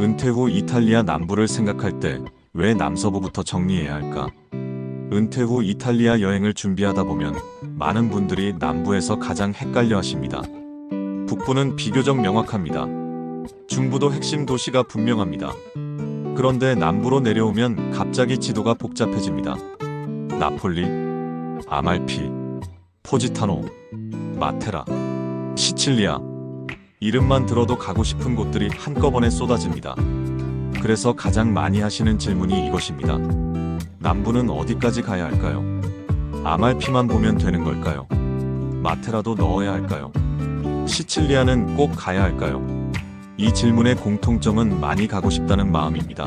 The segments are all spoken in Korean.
은퇴 후 이탈리아 남부를 생각할 때 왜 남서부부터 정리해야 할까? 은퇴 후 이탈리아 여행을 준비하다 보면 많은 분들이 남부에서 가장 헷갈려 하십니다. 북부는 비교적 명확합니다. 중부도 핵심 도시가 분명합니다. 그런데 남부로 내려오면 갑자기 지도가 복잡해집니다. 나폴리, 아말피, 포지타노, 마테라, 시칠리아. 이름만 들어도 가고 싶은 곳들이 한꺼번에 쏟아집니다. 그래서 가장 많이 하시는 질문이 이것입니다. 남부는 어디까지 가야 할까요? 아말피만 보면 되는 걸까요? 마테라도 넣어야 할까요? 시칠리아는 꼭 가야 할까요? 이 질문의 공통점은 많이 가고 싶다는 마음입니다.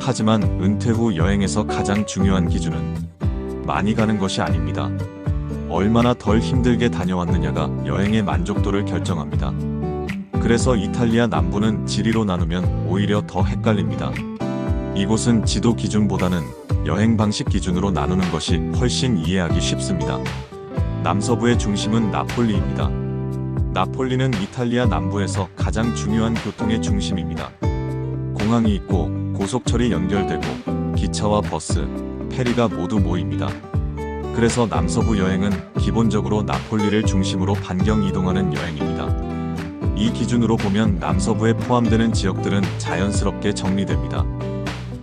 하지만 은퇴 후 여행에서 가장 중요한 기준은 많이 가는 것이 아닙니다. 얼마나 덜 힘들게 다녀왔느냐가 여행의 만족도를 결정합니다. 그래서 이탈리아 남부는 지리로 나누면 오히려 더 헷갈립니다. 이곳은 지도 기준보다는 여행 방식 기준으로 나누는 것이 훨씬 이해하기 쉽습니다. 남서부의 중심은 나폴리입니다. 나폴리는 이탈리아 남부에서 가장 중요한 교통의 중심입니다. 공항이 있고 고속철이 연결되고 기차와 버스, 페리가 모두 모입니다. 그래서 남서부 여행은 기본적으로 나폴리를 중심으로 반경 이동하는 여행입니다. 이 기준으로 보면 남서부에 포함되는 지역들은 자연스럽게 정리됩니다.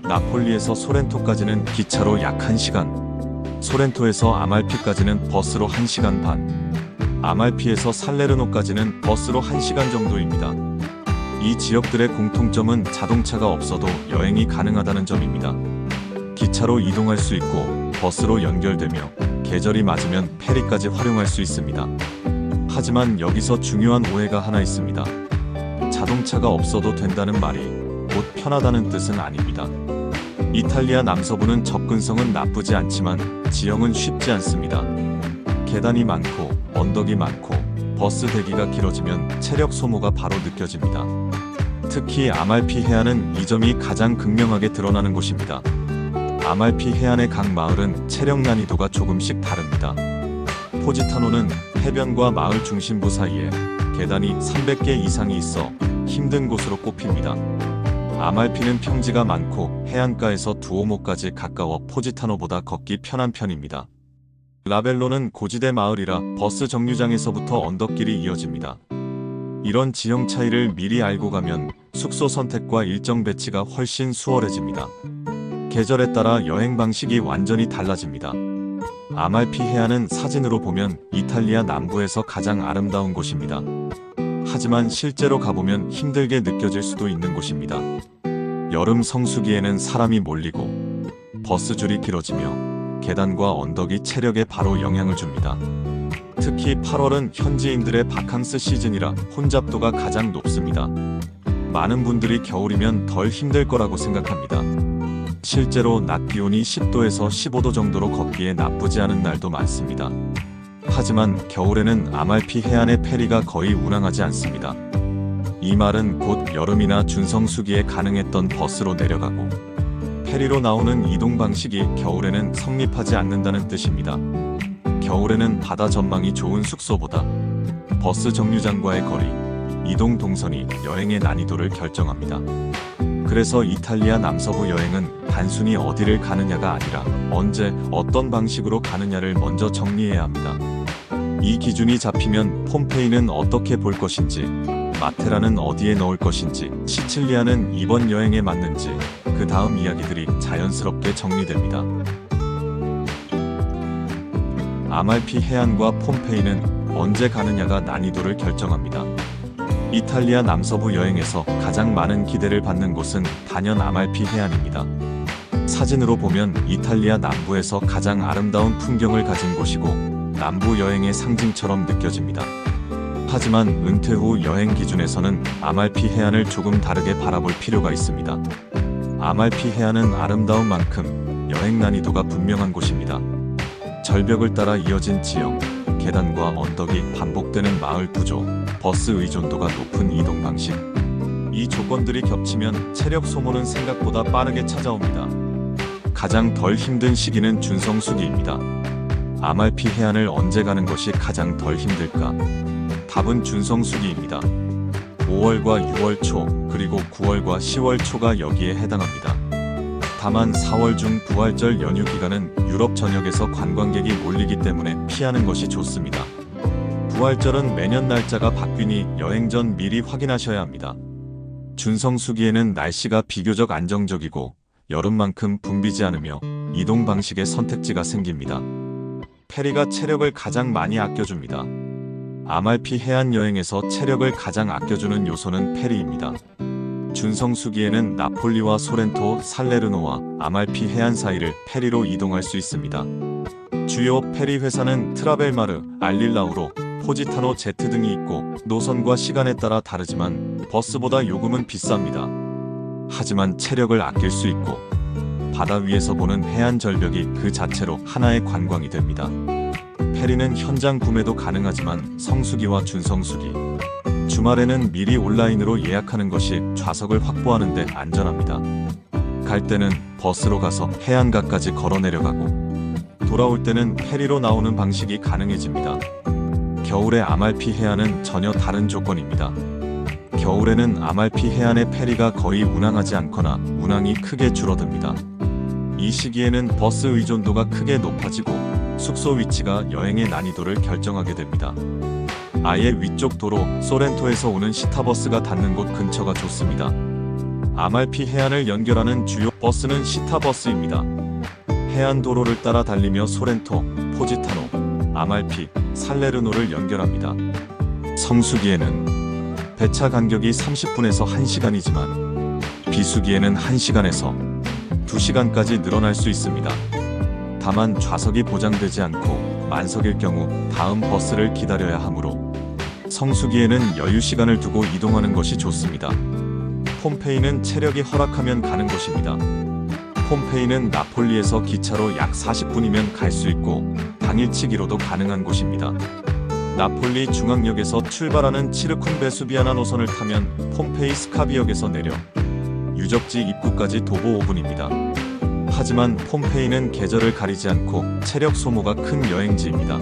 나폴리에서 소렌토까지는 기차로 약 1시간, 소렌토에서 아말피까지는 버스로 1시간 반, 아말피에서 살레르노까지는 버스로 1시간 정도입니다. 이 지역들의 공통점은 자동차가 없어도 여행이 가능하다는 점입니다. 기차로 이동할 수 있고 버스로 연결되며 계절이 맞으면 페리까지 활용할 수 있습니다. 하지만 여기서 중요한 오해가 하나 있습니다. 자동차가 없어도 된다는 말이 곧 편하다는 뜻은 아닙니다. 이탈리아 남서부는 접근성은 나쁘지 않지만 지형은 쉽지 않습니다. 계단이 많고 언덕이 많고 버스 대기가 길어지면 체력 소모가 바로 느껴집니다. 특히 아말피 해안은 이 점이 가장 극명하게 드러나는 곳입니다. 아말피 해안의 각 마을은 체력 난이도가 조금씩 다릅니다. 포지타노는 해변과 마을 중심부 사이에 계단이 300개 이상이 있어 힘든 곳으로 꼽힙니다. 아말피는 평지가 많고 해안가에서 두오모까지 가까워 포지타노보다 걷기 편한 편입니다. 라벨로는 고지대 마을이라 버스 정류장에서부터 언덕길이 이어집니다. 이런 지형 차이를 미리 알고 가면 숙소 선택과 일정 배치가 훨씬 수월해집니다. 계절에 따라 여행 방식이 완전히 달라집니다. 아말피 해안은 사진으로 보면 이탈리아 남부에서 가장 아름다운 곳입니다. 하지만 실제로 가보면 힘들게 느껴질 수도 있는 곳입니다. 여름 성수기에는 사람이 몰리고 버스 줄이 길어지며 계단과 언덕이 체력에 바로 영향을 줍니다. 특히 8월은 현지인들의 바캉스 시즌이라 혼잡도가 가장 높습니다. 많은 분들이 겨울이면 덜 힘들 거라고 생각합니다. 실제로 낮 기온이 10도에서 15도 정도로 걷기에 나쁘지 않은 날도 많습니다. 하지만 겨울에는 아말피 해안의 페리가 거의 운항하지 않습니다. 이 말은 곧 여름이나 준성수기에 가능했던 버스로 내려가고 페리로 나오는 이동 방식이 겨울에는 성립하지 않는다는 뜻입니다. 겨울에는 바다 전망이 좋은 숙소보다 버스 정류장과의 거리, 이동 동선이 여행의 난이도를 결정합니다. 그래서 이탈리아 남서부 여행은 단순히 어디를 가느냐가 아니라 언제 어떤 방식으로 가느냐를 먼저 정리해야 합니다. 이 기준이 잡히면 폼페이는 어떻게 볼 것인지, 마테라는 어디에 넣을 것인지, 시칠리아는 이번 여행에 맞는지, 그 다음 이야기들이 자연스럽게 정리됩니다. 아말피 해안과 폼페이는 언제 가느냐가 난이도를 결정합니다. 이탈리아 남서부 여행에서 가장 많은 기대를 받는 곳은 단연 아말피 해안입니다. 사진으로 보면 이탈리아 남부에서 가장 아름다운 풍경을 가진 곳이고 남부 여행의 상징처럼 느껴집니다. 하지만 은퇴 후 여행 기준에서는 아말피 해안을 조금 다르게 바라볼 필요가 있습니다. 아말피 해안은 아름다운 만큼 여행 난이도가 분명한 곳입니다. 절벽을 따라 이어진 지형, 계단과 언덕이 반복되는 마을 구조, 버스 의존도가 높은 이동 방식. 이 조건들이 겹치면 체력 소모는 생각보다 빠르게 찾아옵니다. 가장 덜 힘든 시기는 준성수기입니다. 아말피 해안을 언제 가는 것이 가장 덜 힘들까? 답은 준성수기입니다. 5월과 6월 초, 그리고 9월과 10월 초가 여기에 해당합니다. 다만 4월 중 부활절 연휴 기간은 유럽 전역에서 관광객이 몰리기 때문에 피하는 것이 좋습니다. 부활절은 매년 날짜가 바뀌니 여행 전 미리 확인하셔야 합니다. 준성수기에는 날씨가 비교적 안정적이고 여름만큼 붐비지 않으며 이동 방식의 선택지가 생깁니다. 페리가 체력을 가장 많이 아껴줍니다. 아말피 해안 여행에서 체력을 가장 아껴주는 요소는 페리입니다. 준성수기에는 나폴리와 소렌토, 살레르노와 아말피 해안 사이를 페리로 이동할 수 있습니다. 주요 페리 회사는 트라벨마르, 알릴라우로, 포지타노 제트 등이 있고 노선과 시간에 따라 다르지만 버스보다 요금은 비쌉니다. 하지만 체력을 아낄 수 있고 바다 위에서 보는 해안 절벽이 그 자체로 하나의 관광이 됩니다. 페리는 현장 구매도 가능하지만 성수기와 준성수기, 주말에는 미리 온라인으로 예약하는 것이 좌석을 확보하는 데 안전합니다. 갈 때는 버스로 가서 해안가까지 걸어 내려가고 돌아올 때는 페리로 나오는 방식이 가능해집니다. 겨울의 아말피 해안은 전혀 다른 조건입니다. 겨울에는 아말피 해안의 페리가 거의 운항하지 않거나 운항이 크게 줄어듭니다. 이 시기에는 버스 의존도가 크게 높아지고 숙소 위치가 여행의 난이도를 결정하게 됩니다. 아예 위쪽 도로 소렌토에서 오는 시타버스가 닿는 곳 근처가 좋습니다. 아말피 해안을 연결하는 주요 버스는 시타버스입니다. 해안 도로를 따라 달리며 소렌토, 포지타노, 아말피, 살레르노를 연결합니다. 성수기에는 배차 간격이 30분에서 1시간이지만 비수기에는 1시간에서 2시간까지 늘어날 수 있습니다. 다만 좌석이 보장되지 않고 만석일 경우 다음 버스를 기다려야 하므로 성수기에는 여유 시간을 두고 이동하는 것이 좋습니다. 폼페이는 체력이 허락하면 가는 곳입니다. 폼페이는 나폴리에서 기차로 약 40분이면 갈 수 있고 당일치기로도 가능한 곳입니다. 나폴리 중앙역에서 출발하는 치르쿤 베수비아나 노선을 타면 폼페이 스카비역에서 내려 유적지 입구까지 도보 5분입니다. 하지만 폼페이는 계절을 가리지 않고 체력 소모가 큰 여행지입니다.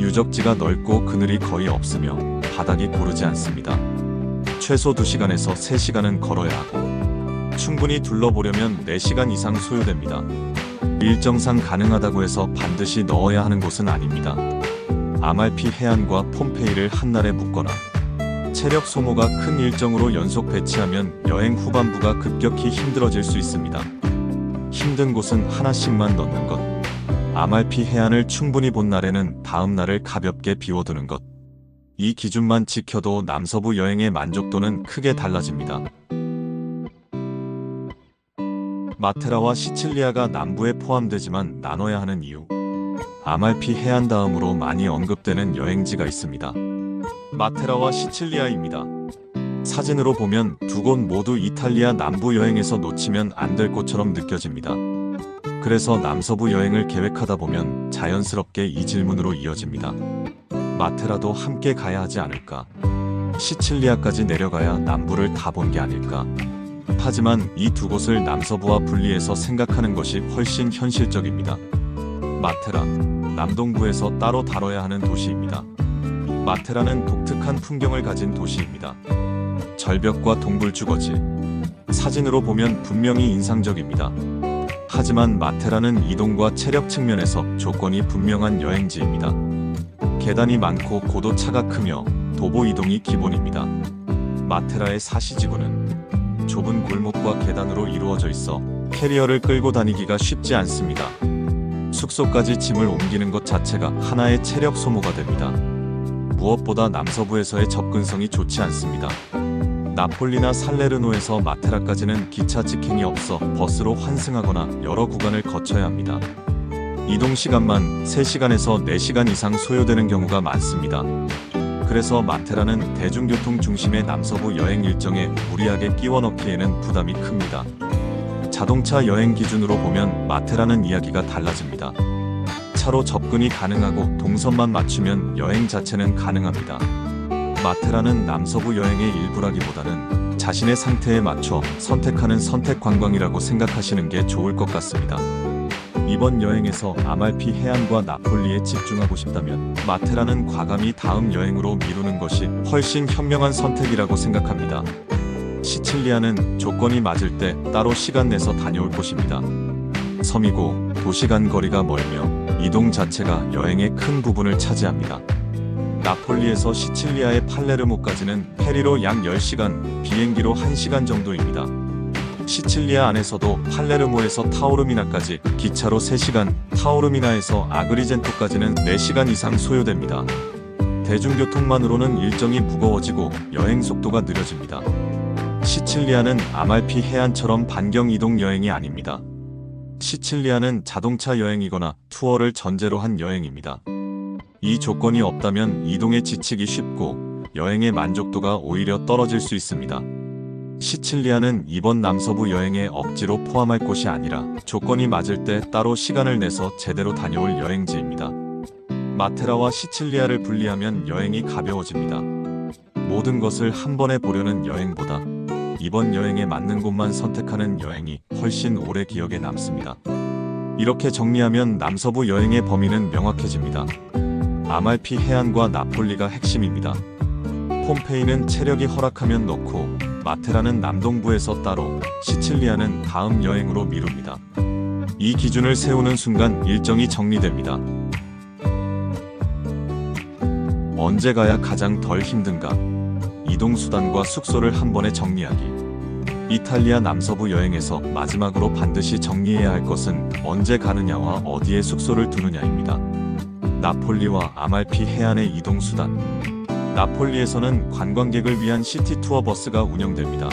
유적지가 넓고 그늘이 거의 없으며 바닥이 고르지 않습니다. 최소 2시간에서 3시간은 걸어야 하고 충분히 둘러보려면 4시간 이상 소요됩니다. 일정상 가능하다고 해서 반드시 넣어야 하는 곳은 아닙니다. 아말피 해안과 폼페이를 한날에 묶거나 체력 소모가 큰 일정으로 연속 배치하면 여행 후반부가 급격히 힘들어질 수 있습니다. 힘든 곳은 하나씩만 넣는 것. 아말피 해안을 충분히 본 날에는 다음 날을 가볍게 비워두는 것. 이 기준만 지켜도 남서부 여행의 만족도는 크게 달라집니다. 마테라와 시칠리아가 남부에 포함되지만 나눠야 하는 이유. 아말피 해안 다음으로 많이 언급되는 여행지가 있습니다. 마테라와 시칠리아입니다. 사진으로 보면 두 곳 모두 이탈리아 남부 여행에서 놓치면 안 될 곳처럼 느껴집니다. 그래서 남서부 여행을 계획하다 보면 자연스럽게 이 질문으로 이어집니다. 마테라도 함께 가야 하지 않을까? 시칠리아까지 내려가야 남부를 다 본 게 아닐까? 하지만 이 두 곳을 남서부와 분리해서 생각하는 것이 훨씬 현실적입니다. 마테라, 남동부에서 따로 다뤄야 하는 도시입니다. 마테라는 독특한 풍경을 가진 도시입니다. 절벽과 동굴 주거지. 사진으로 보면 분명히 인상적입니다. 하지만 마테라는 이동과 체력 측면에서 조건이 분명한 여행지입니다. 계단이 많고 고도 차가 크며 도보 이동이 기본입니다. 마테라의 사시지구는 좁은 골목과 계단으로 이루어져 있어 캐리어를 끌고 다니기가 쉽지 않습니다. 숙소까지 짐을 옮기는 것 자체가 하나의 체력 소모가 됩니다. 무엇보다 남서부에서의 접근성이 좋지 않습니다. 나폴리나 살레르노에서 마테라까지는 기차 직행이 없어 버스로 환승하거나 여러 구간을 거쳐야 합니다. 이동 시간만 3시간에서 4시간 이상 소요되는 경우가 많습니다. 그래서 마테라는 대중교통 중심의 남서부 여행 일정에 무리하게 끼워 넣기에는 부담이 큽니다. 자동차 여행 기준으로 보면 마테라는 이야기가 달라집니다. 차로 접근이 가능하고 동선만 맞추면 여행 자체는 가능합니다. 마테라는 남서부 여행의 일부라기보다는 자신의 상태에 맞춰 선택하는 선택 관광이라고 생각하시는 게 좋을 것 같습니다. 이번 여행에서 아말피 해안과 나폴리에 집중하고 싶다면 마테라는 과감히 다음 여행으로 미루는 것이 훨씬 현명한 선택이라고 생각합니다. 시칠리아는 조건이 맞을 때 따로 시간 내서 다녀올 곳입니다. 섬이고 도시 간 거리가 멀며 이동 자체가 여행의 큰 부분을 차지합니다. 나폴리에서 시칠리아의 팔레르모까지는 페리로 약 10시간, 비행기로 1시간 정도입니다. 시칠리아 안에서도 팔레르모에서 타오르미나까지 기차로 3시간, 타오르미나에서 아그리젠토까지는 4시간 이상 소요됩니다. 대중교통만으로는 일정이 무거워지고 여행 속도가 느려집니다. 시칠리아는 아말피 해안처럼 반경 이동 여행이 아닙니다. 시칠리아는 자동차 여행이거나 투어를 전제로 한 여행입니다. 이 조건이 없다면 이동에 지치기 쉽고 여행의 만족도가 오히려 떨어질 수 있습니다. 시칠리아는 이번 남서부 여행에 억지로 포함할 곳이 아니라 조건이 맞을 때 따로 시간을 내서 제대로 다녀올 여행지입니다. 마테라와 시칠리아를 분리하면 여행이 가벼워집니다. 모든 것을 한 번에 보려는 여행보다 이번 여행에 맞는 곳만 선택하는 여행이 훨씬 오래 기억에 남습니다. 이렇게 정리하면 남서부 여행의 범위는 명확해집니다. 아말피 해안과 나폴리가 핵심입니다. 폼페이는 체력이 허락하면 넣고 마테라는 남동부에서 따로 시칠리아는 다음 여행으로 미룹니다. 이 기준을 세우는 순간 일정이 정리됩니다. 언제 가야 가장 덜 힘든가? 이동 수단과 숙소를 한 번에 정리하기. 이탈리아 남서부 여행에서 마지막으로 반드시 정리해야 할 것은 언제 가느냐와 어디에 숙소를 두느냐입니다. 나폴리와 아말피 해안의 이동 수단. 나폴리에서는 관광객을 위한 시티 투어 버스가 운영됩니다.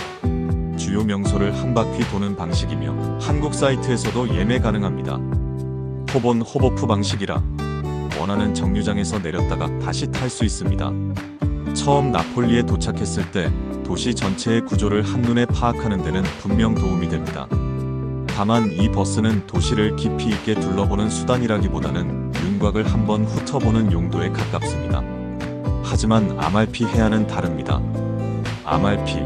주요 명소를 한 바퀴 도는 방식이며 한국 사이트에서도 예매 가능합니다. 호본 호버프 방식이라 원하는 정류장에서 내렸다가 다시 탈 수 있습니다. 처음 나폴리에 도착했을 때 도시 전체의 구조를 한눈에 파악하는 데는 분명 도움이 됩니다. 다만 이 버스는 도시를 깊이 있게 둘러보는 수단이라기보다는 윤곽을 한번 훑어보는 용도에 가깝습니다. 하지만 아말피 해안은 다릅니다. 아말피,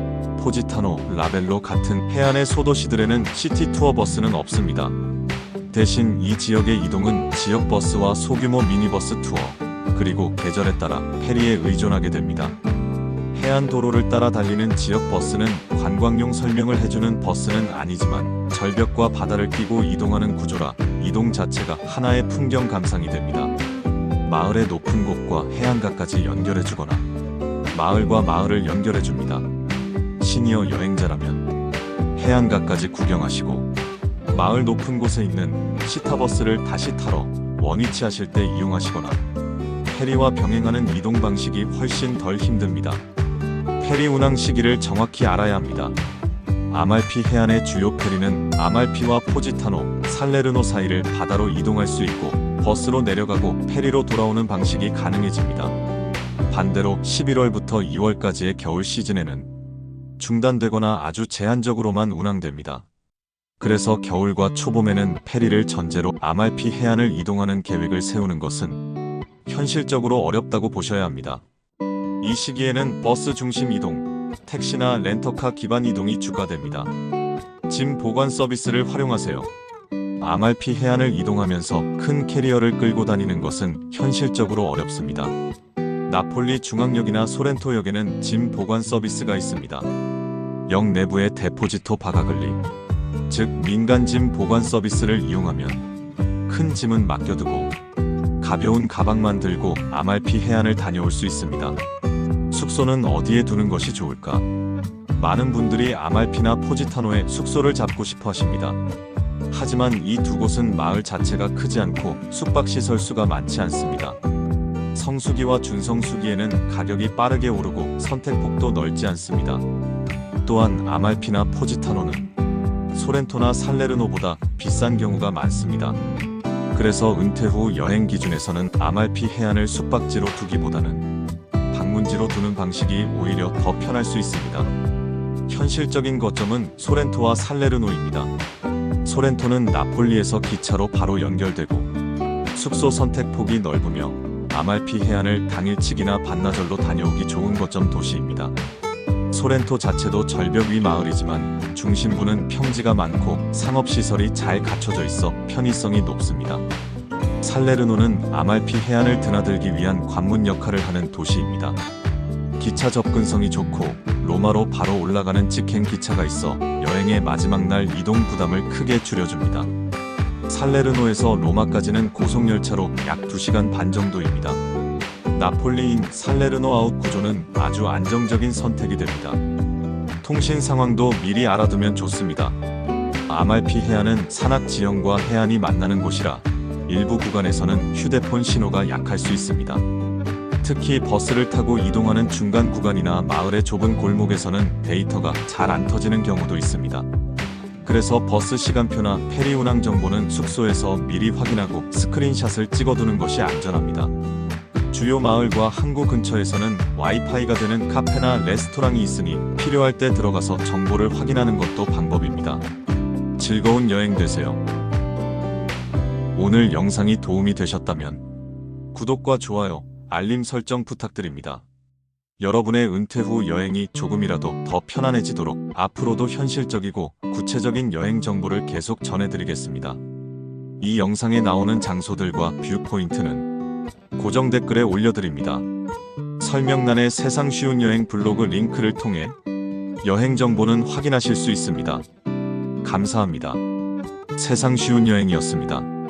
포지타노, 라벨로 같은 해안의 소도시들에는 시티 투어 버스는 없습니다. 대신 이 지역의 이동은 지역 버스와 소규모 미니버스 투어, 그리고 계절에 따라 페리에 의존하게 됩니다. 해안 도로를 따라 달리는 지역 버스는 관광용 설명을 해주는 버스는 아니지만 절벽과 바다를 끼고 이동하는 구조라 이동 자체가 하나의 풍경 감상이 됩니다. 마을의 높은 곳과 해안가까지 연결해주거나 마을과 마을을 연결해줍니다. 시니어 여행자라면 해안가까지 구경하시고 마을 높은 곳에 있는 시타버스를 다시 타러 원위치 하실 때 이용하시거나 페리와 병행하는 이동 방식이 훨씬 덜 힘듭니다. 페리 운항 시기를 정확히 알아야 합니다. 아말피 해안의 주요 페리는 아말피와 포지타노, 살레르노 사이를 바다로 이동할 수 있고 버스로 내려가고 페리로 돌아오는 방식이 가능해집니다. 반대로 11월부터 2월까지의 겨울 시즌에는 중단되거나 아주 제한적으로만 운항됩니다. 그래서 겨울과 초봄에는 페리를 전제로 아말피 해안을 이동하는 계획을 세우는 것은 현실적으로 어렵다고 보셔야 합니다. 이 시기에는 버스 중심 이동, 택시나 렌터카 기반 이동이 주가됩니다. 짐 보관 서비스를 활용하세요. 아말피 해안을 이동하면서 큰 캐리어를 끌고 다니는 것은 현실적으로 어렵습니다. 나폴리 중앙역이나 소렌토역에는 짐 보관 서비스가 있습니다. 역 내부에 데포지토 바가글리, 즉 민간 짐 보관 서비스를 이용하면 큰 짐은 맡겨두고 가벼운 가방만 들고 아말피 해안을 다녀올 수 있습니다. 숙소는 어디에 두는 것이 좋을까? 많은 분들이 아말피나 포지타노에 숙소를 잡고 싶어 하십니다. 하지만 이 두 곳은 마을 자체가 크지 않고 숙박시설 수가 많지 않습니다. 성수기와 준성수기에는 가격이 빠르게 오르고 선택폭도 넓지 않습니다. 또한 아말피나 포지타노는 소렌토나 살레르노보다 비싼 경우가 많습니다. 그래서 은퇴 후 여행 기준에서는 아말피 해안을 숙박지로 두기보다는 방문지로 두는 방식이 오히려 더 편할 수 있습니다. 현실적인 거점은 소렌토와 살레르노입니다. 소렌토는 나폴리에서 기차로 바로 연결되고 숙소 선택 폭이 넓으며 아말피 해안을 당일치기나 반나절로 다녀오기 좋은 거점 도시입니다. 소렌토 자체도 절벽 위 마을이지만 중심부는 평지가 많고 상업시설이 잘 갖춰져 있어 편의성이 높습니다. 살레르노는 아말피 해안을 드나들기 위한 관문 역할을 하는 도시입니다. 기차 접근성이 좋고 로마로 바로 올라가는 직행 기차가 있어 여행의 마지막 날 이동 부담을 크게 줄여줍니다. 살레르노에서 로마까지는 고속열차로 약 2시간 반 정도입니다. 나폴리인 살레르노 아웃 구조는 아주 안정적인 선택이 됩니다. 통신 상황도 미리 알아두면 좋습니다. 아말피 해안은 산악 지형과 해안이 만나는 곳이라 일부 구간에서는 휴대폰 신호가 약할 수 있습니다. 특히 버스를 타고 이동하는 중간 구간이나 마을의 좁은 골목에서는 데이터가 잘 안 터지는 경우도 있습니다. 그래서 버스 시간표나 페리 운항 정보는 숙소에서 미리 확인하고 스크린샷을 찍어두는 것이 안전합니다. 주요 마을과 항구 근처에서는 와이파이가 되는 카페나 레스토랑이 있으니 필요할 때 들어가서 정보를 확인하는 것도 방법입니다. 즐거운 여행 되세요. 오늘 영상이 도움이 되셨다면 구독과 좋아요, 알림 설정 부탁드립니다. 여러분의 은퇴 후 여행이 조금이라도 더 편안해지도록 앞으로도 현실적이고 구체적인 여행 정보를 계속 전해드리겠습니다. 이 영상에 나오는 장소들과 뷰포인트는 고정 댓글에 올려드립니다. 설명란에 세상 쉬운 여행 블로그 링크를 통해 여행 정보는 확인하실 수 있습니다. 감사합니다. 세상 쉬운 여행이었습니다.